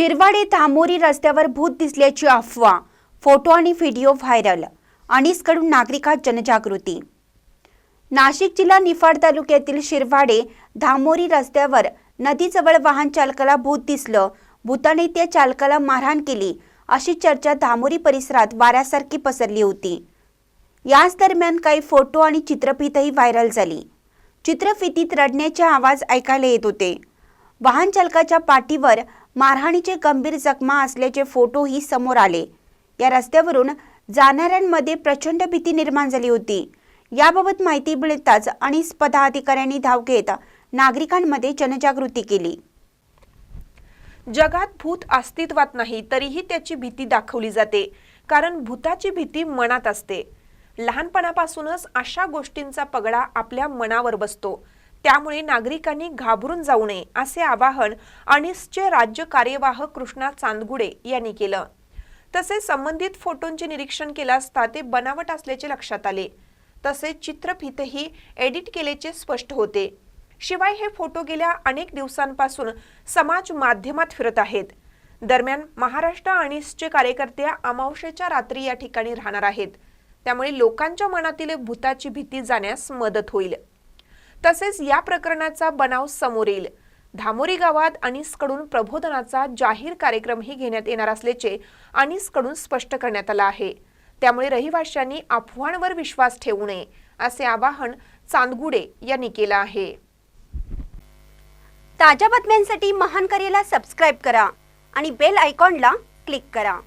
शिरवाडे धामोरी रस्त्यावर भूत दिसल्याची अफवा. फोटो आणि व्हिडिओ व्हायरल. अनिसकडून नागरिकात जनजागृती. नाशिक जिल्हा निफाड तालुक्यातील शिरवाडे धामोरी रस्त्यावर नदीजवळ वाहन चालकाला भूत दिसलं. भूताने त्या चालकाला मारहाण केली अशी चर्चा धामोरी परिसरात वाऱ्यासारखी पसरली होती. याच दरम्यान काही फोटो आणि चित्रफितही व्हायरल झाली. चित्रफितीत रडण्याचे आवाज ऐकायला येत होते. वाहन चालकाच्या पाठीवर मारहाणीचे गंभीर जखमा असल्याचे फोटोही समोर आले. या रस्त्यावरून जाणाऱ्यांमध्ये प्रचंड भीती निर्माण झाली होती. याबाबत माहिती मिळताच अनिस पदाधिकाऱ्यांनी धाव घेत नागरिकांमध्ये जनजागृती केली. जगात भूत अस्तित्वात नाही तरीही त्याची भीती दाखवली जाते कारण भूताची भीती मनात असते. लहानपणापासूनच अशा गोष्टींचा पगडा आपल्या मनावर बसतो. त्यामुळे नागरिकांनी घाबरून जाऊ नये असे आवाहन अनिसचे राज्य कार्यवाह कृष्णा चांदगुडे यांनी केलं. तसेच संबंधित फोटोंचे निरीक्षण केलं असता ते बनावट असल्याचे लक्षात आले. तसेच चित्रफितही एडिट केल्याचे स्पष्ट होते. शिवाय हे फोटो गेल्या अनेक दिवसांपासून समाज माध्यमात फिरत आहेत. दरम्यान महाराष्ट्र अनिसचे कार्यकर्ते अमावशेच्या रात्री या ठिकाणी राहणार आहेत. त्यामुळे लोकांच्या मनातील भूताची भीती जाण्यास मदत होईल. तसेच या प्रकरणाचा बनाव समोर येईल. धामोरी गावात अनिसकडून प्रबोधनाचा जाहीर कार्यक्रमही घेण्यात येणार असल्याचे अनिसकडून स्पष्ट करण्यात आलं आहे. त्यामुळे रहिवाशांनी अफवांवर विश्वास ठेवू नये असे आवाहन चांदगुडे यांनी केलं आहे. ताज्या बातम्यांसाठी महान करेला सबस्क्राईब करा आणि बेल आयकॉनला क्लिक करा.